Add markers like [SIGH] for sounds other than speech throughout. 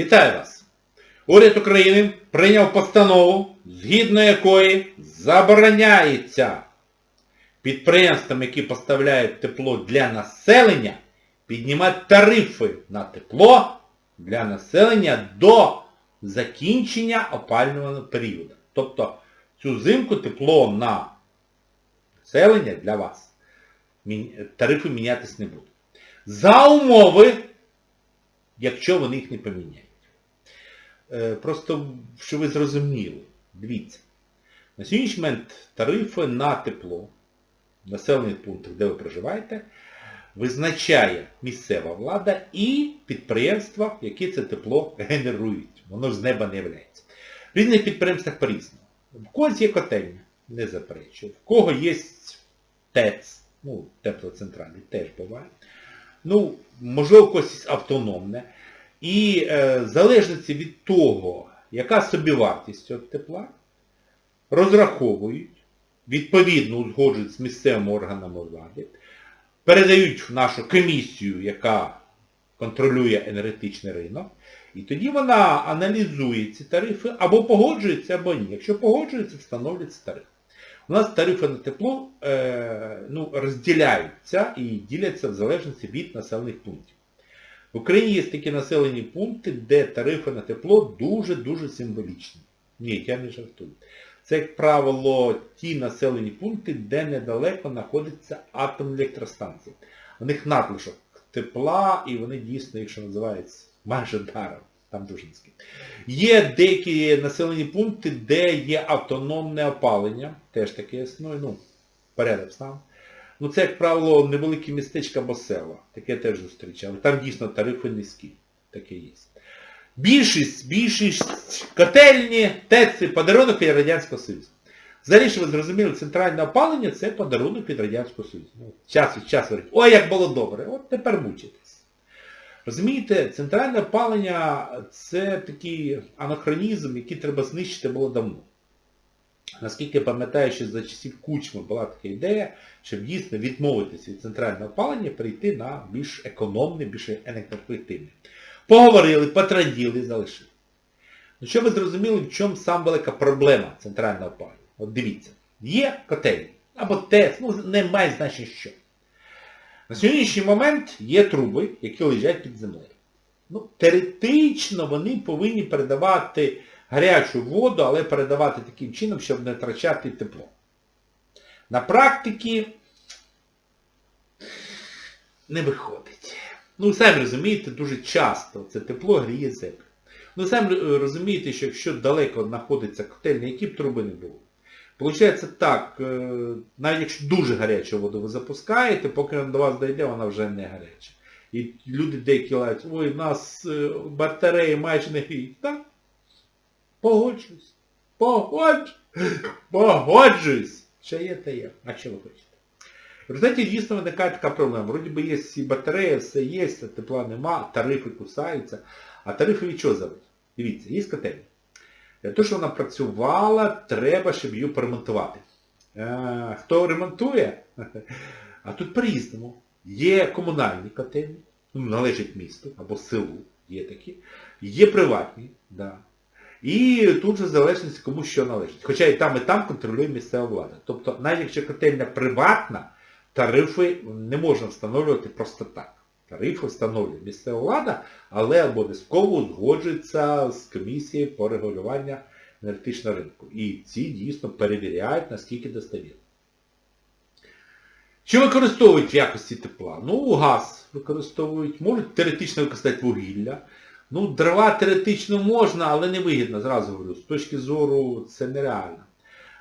Вітаю вас! Уряд України прийняв постанову, згідно якої забороняється підприємствам, які поставляють тепло для населення, піднімати тарифи на тепло для населення до закінчення опалювального періоду. Тобто цю зимку тепло на населення для вас тарифи мінятись не будуть. За умови, якщо вони їх не поміняють. Е, Просто, щоб ви зрозуміли, дивіться, на сьогоднішній момент тарифи на тепло в населених пунктах, де ви проживаєте, визначає місцева влада і підприємства, які це тепло генерують. Воно ж з неба не являється. В різних підприємствах по-різному. В когось є котельня, не заперечую. В кого є ТЕЦ, ну, теплоцентральний теж буває. Ну, можливо, когось автономне. І е, в залежності від того, яка собівартість цього тепла, розраховують, відповідно узгоджують з місцевими органами влади, передають в нашу комісію, яка контролює енергетичний ринок, і тоді вона аналізує ці тарифи, або погоджується, або ні. Якщо погоджується, встановлюється тариф. У нас тарифи на тепло е, ну, розділяються і діляться в залежності від населених пунктів. В Україні є такі населені пункти, де тарифи на тепло дуже-дуже символічні. Ні, я не жартую. Це, як правило, ті населені пункти, де недалеко знаходиться атомні електростанції. У них надлишок тепла, і вони дійсно, якщо називаються, майже даром. Там дуже низькі. Є деякі населені пункти, де є автономне опалення, теж таке існує, ну, порядок стан. Ну це, як правило, невеликі містечка або села. Таке теж зустрічали. Там дійсно тарифи низькі. Таке є. Більшість, більшість котельні, ТЕЦи, подарунок від Радянського Союзу. Взагалі, що ви зрозуміли, центральне опалення це подарунок від Радянського Союзу. Ну, час від часу говорять, ой, як було добре, от тепер мучитесь. Розумієте, центральне опалення це такий анахронізм, який треба знищити було давно. Наскільки пам'ятаю, що за часів Кучми була така ідея, щоб дійсно відмовитися від центрального опалення, перейти на більш економне, більш енергоефективне. Поговорили, потраділи, залишили. Ну що ви зрозуміли, в чому сам велика проблема центрального опалення? От дивіться, є котельні, або ТЕС, ну не має значення що. На сьогоднішній момент є труби, які лежать під землею. Ну, теоретично вони повинні передавати гарячу воду, але передавати таким чином, щоб не втрачати тепло. На практиці не виходить. Ну, самі розумієте, дуже часто це тепло гріє землю. Ну, самі розумієте, що якщо далеко знаходиться котельня, які б труби не було. Получається так, е, навіть якщо дуже гарячу воду ви запускаєте, поки вона до вас дійде, вона вже не гаряча. І люди деякі лають, ой, в нас е, батареї майже не гріють. Так? Погоджуюсь. Погоджуюсь. Погоджуюсь. Що є, те є. А що ви хочете? В результаті дійсно виникає така проблема. Вроді би є всі батареї, все є, тепла нема, тарифи кусаються. А тарифи від чого залежать? Дивіться, є котельня. Для того, щоб вона працювала, треба, щоб її поремонтувати. А, хто ремонтує? [LAUGHS] А тут по-різному. Є комунальні котельні, ну, належать місту або селу, є такі. Є приватні, да. І тут же залежність кому що належить. Хоча і там, і там контролює місцева влада. Тобто, навіть якщо котельня приватна, тарифи не можна встановлювати просто так. Тарифи встановлює місцева влада, але обов'язково узгоджується з комісією по регулюванню енергетичного ринку. І ці дійсно перевіряють, наскільки достовірно. Що використовують в якості тепла? Ну, газ використовують, можуть теоретично використати вугілля. Ну, дрова теоретично можна, але не вигідно, зразу говорю. З точки зору це нереально.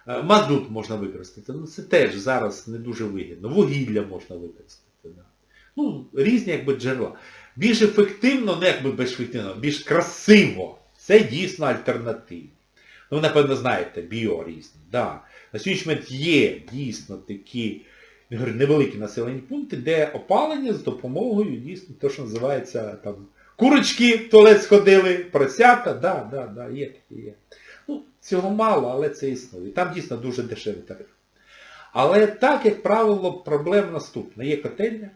Е, Мазут можна використати. Ну, це теж зараз не дуже вигідно. Вугілля можна використати. Да. Ну, різні якби джерела. Більш ефективно, не якби більш ефективно, більш красиво. Це дійсно альтернатива. Ну, ви, напевно, знаєте, біо різні. Да. На сьогоднішній момент є дійсно такі невеликі населені пункти, де опалення з допомогою дійсно те, що називається там курочки в туалет сходили, поросята, да, да, да, є такі є. Ну, цього мало, але це існує. Там дійсно дуже дешевий тариф. Але так, як правило, проблема наступна. Є котельня,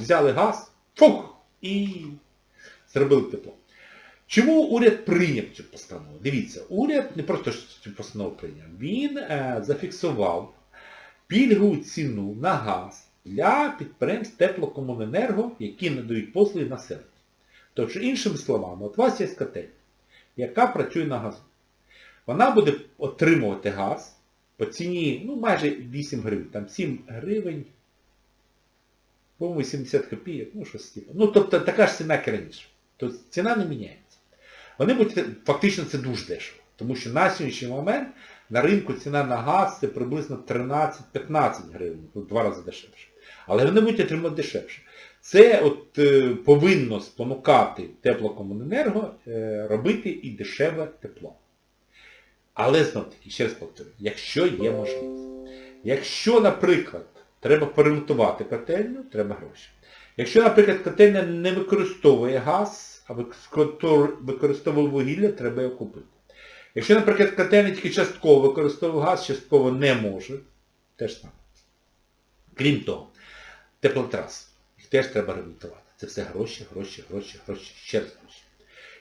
взяли газ, фух, і зробили тепло. Чому уряд прийняв цю постанову? Дивіться, уряд не просто цю постанову прийняв, він е, зафіксував пільгову ціну на газ для підприємств теплокомуненерго, які надають послуги населенню. Тобто, іншими словами, от у вас є котель, яка працює на газу. Вона буде отримувати газ по ціні ну, майже 8 гривень, там 7 гривень, по-моєму, 70 копійок, ну щось типу. Ну, тобто така ж ціна, як раніше. Тобто ціна не міняється. Вони будуть, фактично це дуже дешево. Тому що на сьогоднішній момент на ринку ціна на газ це приблизно 13-15 гривень, ну, два рази дешевше. Але вони будуть отримати дешевше. Це от е, повинно спонукати теплокомуненерго е, робити і дешеве тепло. Але знов таки, ще раз повторюю, якщо є можливість. Якщо, наприклад, треба перемонтувати котельню, треба гроші. Якщо, наприклад, котельня не використовує газ, а використовує- вугілля, треба його купити. Якщо, наприклад, котельня тільки частково використовує газ, частково не може, теж саме. Крім того, теплотрас. Їх теж треба ремонтувати. Це все гроші, гроші, гроші, гроші, ще раз гроші.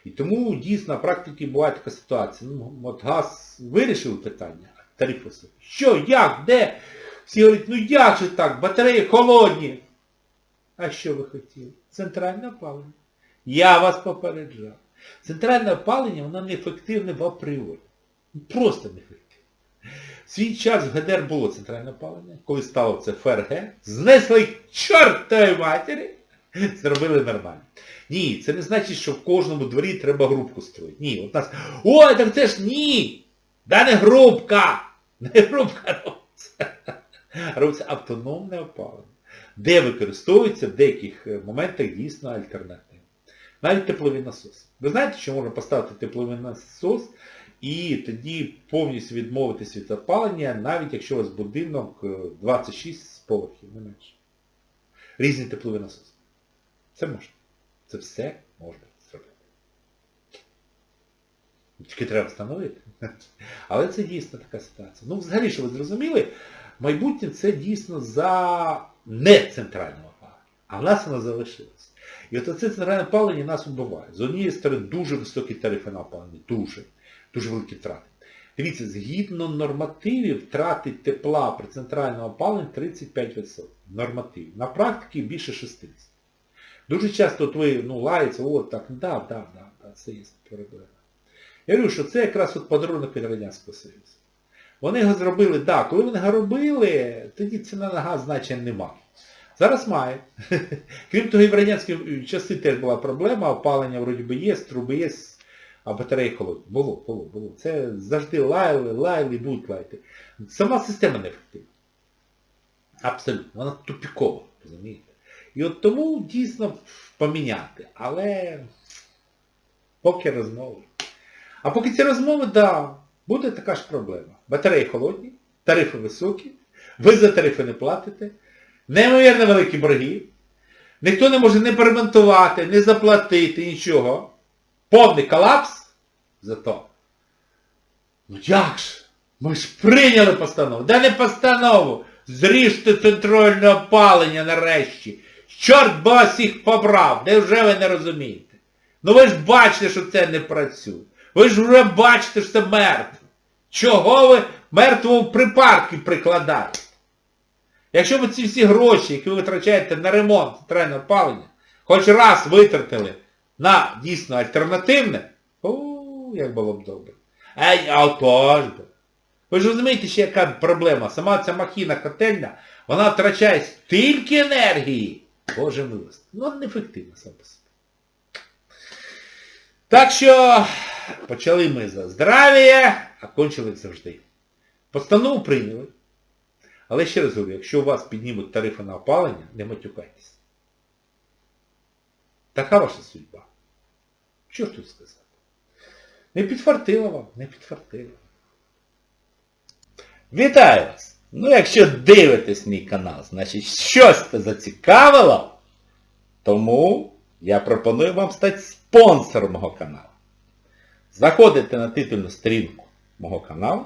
І тому дійсно на практиці буває така ситуація. Ну, от газ вирішив питання, а тариф високий. Що, як, де? Всі говорять, ну як же так, батареї холодні. А що ви хотіли? Центральне опалення. Я вас попереджав. Центральне опалення, воно неефективне в апріорі. Просто неефективне. В свій час в ГДР було центральне опалення, коли стало це ФРГ, знесли к чортовій матері, зробили нормально. Ні, це не значить, що в кожному дворі треба групку строїти. Ні, от нас. Ой, так це ж ні! Да не групка! Не група робиться. Робиться автономне опалення, де використовується в деяких е, моментах дійсно альтернатива. Навіть тепловий насос. Ви знаєте, що можна поставити тепловий насос і тоді повністю відмовитися від опалення, навіть якщо у вас будинок е, 26 поверхів, не менше. Різні теплові насоси. Це можна. Це все можна зробити. Тільки треба встановити. [LAUGHS] Але це дійсно така ситуація. Ну, взагалі, що ви зрозуміли, майбутнє це дійсно за не центральне опалення. А в нас воно залишилось. І от оце центральне опалення нас вбиває. З однієї сторони дуже високі тарифи на опалення. Дуже. Дуже великі втрати. Дивіться, згідно нормативів, втрати тепла при центральному опаленні 35%. Нормативів. На практиці більше 60%. Дуже часто от ви ну, лаєте, от так, да, да, да, да, це є проблема. Я говорю, що це якраз от подарунок від Радянського Союзу. Вони його зробили, так, да, коли вони його робили, тоді ціна на газ значення нема. Зараз має. Крім того, і в радянські часи теж була проблема, опалення вроді би є, труби є, а батареї холодні. Було, було, було. Це завжди лаяли, лаяли будуть лаяти. Сама система неефективна. Абсолютно. Вона тупікова, розумієте? І от тому дійсно поміняти. Але поки розмови. А поки ці розмови, так, да, буде така ж проблема. Батареї холодні, тарифи високі, ви за тарифи не платите, неймовірно великі борги, ніхто не може не перемонтувати, не заплатити, нічого. Повний колапс зато. Ну як ж? Ми ж прийняли постанову. Да не постанову! Зріжте центральне опалення нарешті. Чорт би вас їх побрав, де вже ви не розумієте. Ну ви ж бачите, що це не працює. Ви ж вже бачите, що це мертво. Чого ви мертвого припарки прикладаєте? Якщо ви ці всі гроші, які ви витрачаєте на ремонт центрального опалення, хоч раз витратили на дійсно альтернативне, о, як було б добре. Ей, а отож би. Ви ж розумієте, ще яка проблема? Сама ця махіна котельня, вона втрачає стільки енергії. Боже милость. Ну, неефективно сам по собі. Так що почали ми за здрав'я, а кончили завжди. Постанову прийняли. Але ще раз говорю, якщо у вас піднімуть тарифи на опалення, не матюкайтесь. Така ваша судьба. Що ж тут сказати? Не підфартило вам, не підфартило. Вітаю вас! Ну якщо дивитесь мій канал, значить щось це зацікавило, тому я пропоную вам стати спонсором мого каналу. Заходите на титульну сторінку мого каналу,